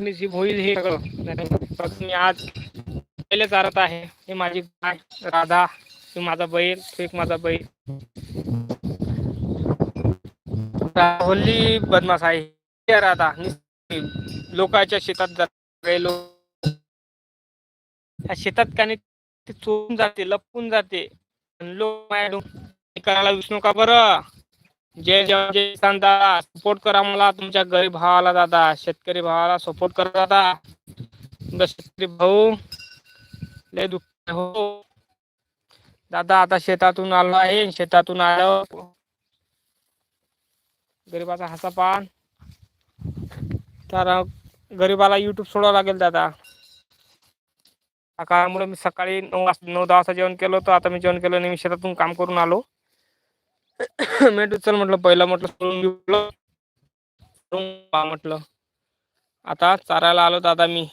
नशीब होईल हे सगळं. मी आज पहिले चारत आहे. हे माझी गाय राधा तू माझा बैल तू एक माझा बैल राहुली बदमाश आहे. राधा लोकांच्या शेतात जात गेलो त्या शेतात का नाही ते चोरून जाते लपून जाते. लोक करायला विष्णू का बरं. जय जय जय किसान दादा सपोर्ट करा मला तुमच्या गरीब भावाला दादा शेतकरी भावाला सपोर्ट करा दादा. तुमचा शेतकरी भाऊ लय दुःख हो. दादा आता शेतातून आलो आहे शेतातून आलो गरीबाचा हसा पान. तर गरीबाला युट्यूब सोडावं लागेल दादा. सकाळमुळे मी सकाळी नऊ वाजता नऊ दहा वाजता जेवण केलं होतं आता मी जेवण केलं नाही मी शेतातून काम करून आलो. मेट चल म्हटलं पहिलं म्हटलं सोडून घेऊ म्हटलं. आता चारायला आलो दादा मी.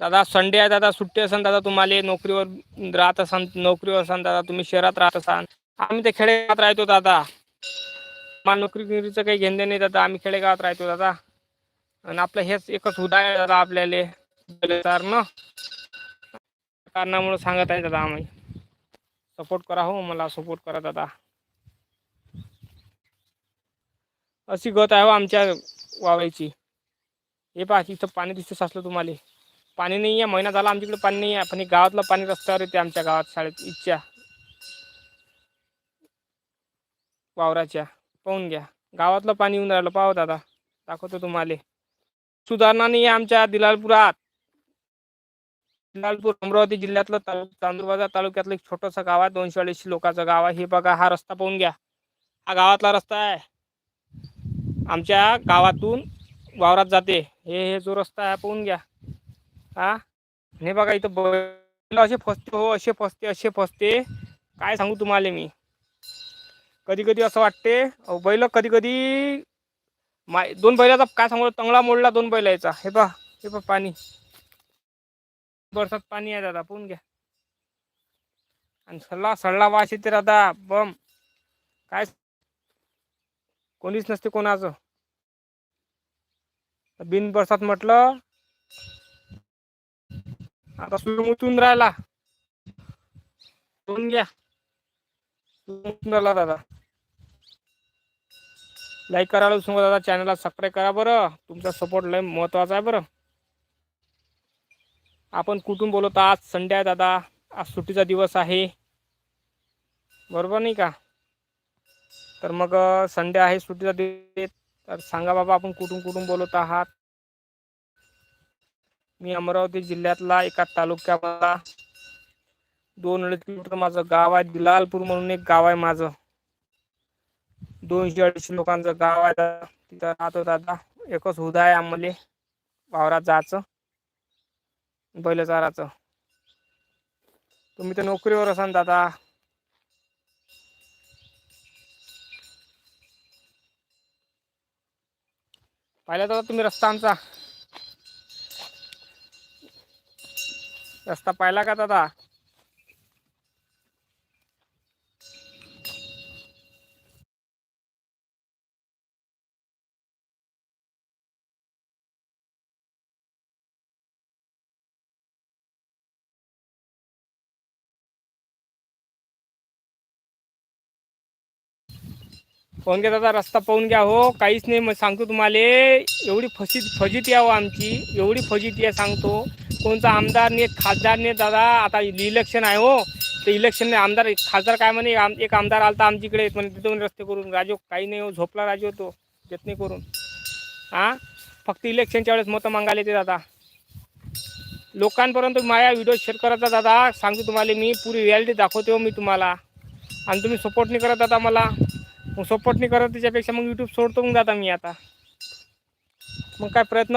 दादा संडे आहे दादा सुट्टी असेल दादा तुम्हाला नोकरीवर राहत असाल नोकरीवर असाल दादा तुम्ही शहरात राहत असाल आम्ही ते खेडेगावात राहतो दादा. मला नोकरी काही घेणं नाही दादा आम्ही खेडेगावात राहतो दादा. आणि आपलं हेच एकच उदाहरण आहे दादा आपल्याला. कारणामुळे सांगत आहे दादा आम्ही. सपोर्ट करा हो मला सपोर्ट करा दादा. अशी गत आहे हो आमच्या वावायची हे पहा इथं पाणी दिसतं साचलं तुम्हाला. पाणी नाही आहे महिना झाला आमच्याकडे पाणी नाही आहे पण हे गावातलं पाणी रस्त्यावर येते आमच्या गावात शाळेत इच्छा वावराच्या. पाहून घ्या. गावातलं पाणी येऊन राहिलं पाहू हो दादा. दाखवतो तुम्हाला. सुधारणा नाही आहे आमच्या दिलालपुरात. दिलालपूर अमरावती जिल्ह्यातलं तालु चांदूरबाजार तालुक्यातलं एक छोटंसं गाव आहे दोनशे अडीचशे लोकांचं गाव आहे. हे बघा हा रस्ता पाहून घ्या. हा गावातला रस्ता आहे. आमच्या गावातून वावरात जाते. हे हे जो रस्ता आहे पाहून घ्या. हा? हे बघा इथं बैल असे फसते हो असे फसते असे फसते. काय सांगू तुम्हाला मी? कधी कधी असं वाटते अहो बैल कधी कधी माय दोन बैलाचा काय सांगू तंगडा मोडला दोन बैलाचा. हे पहा हे पहा पाणी. बरसात पाणी आहे दादा पाहून घ्या. आणि सल्ला सडला वास येते दादा बम. काय कोणीच नसते कोणाचं. बिन बरसात म्हटलं आता सुरमुतून राहिला. पाहून घ्या. राहिला दादा. लाईक करायला विसरू दादा चॅनलला सबस्क्राईब करा बरं. तुमचा सपोर्ट लय महत्त्वाचा आहे बरं. आपण कुठून बोलवतो आज संडे आहे दादा. आज सुट्टीचा दिवस आहे. बरोबर नाही का? तर मग संडे आहे सुट्टीचा दिवस तर सांगा बाबा आपण कुठून कुठून बोलत आहात? मी अमरावती जिल्ह्यातला एका तालुक्यामधला दोन अडीच किलोमीटर माझं गाव आहे. दिलालपूर म्हणून एक गाव आहे माझं. दोनशे अडीचशे लोकांचं गाव आहे. दादा तिथं राहतो दादा. एकच हुदा आहे आम्हाला. वावरात जायचं. बैलचाराचं. तुम्ही तर नोकरीवर असाल दादा. पाहिला दादा तुम्ही रस्ता आमचा. रस्ता पाहिला का दादा पाहून घ्या दादा रस्ता पाहून घ्या हो काहीच नाही. मग सांगतो तुम्हाला एवढी फसित फजिती आहे हो आमची एवढी फजिती आहे सांगतो. कोणता आमदार नाही खासदार नाही दादा आता इलेक्शन आहे हो. ते इलेक्शन नाही आमदार खासदार काय म्हणे आम एक आमदार आलता आमच्याकडे म्हणजे तिथून रस्ते करून. राजो काही नाही हो झोपला राजो तो देत नाही करून. हां फक्त इलेक्शनच्या वेळेस मतं मागायला येते दादा. लोकांपर्यंत माझ्या व्हिडिओ शेअर करायचा दादा सांगतो तुम्हाला मी पुरी रियालिटी दाखवते हो मी तुम्हाला. आणि तुम्ही सपोर्ट नाही करत दादा मला. मग सपोर्ट नाही करत त्याच्यापेक्षा मग यूट्यूब सोडतो मग जाता मी आता. मग काय प्रयत्न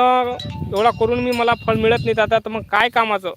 एवढा करून मी मला फळ मिळत नाही आता तर मग काय कामाचं?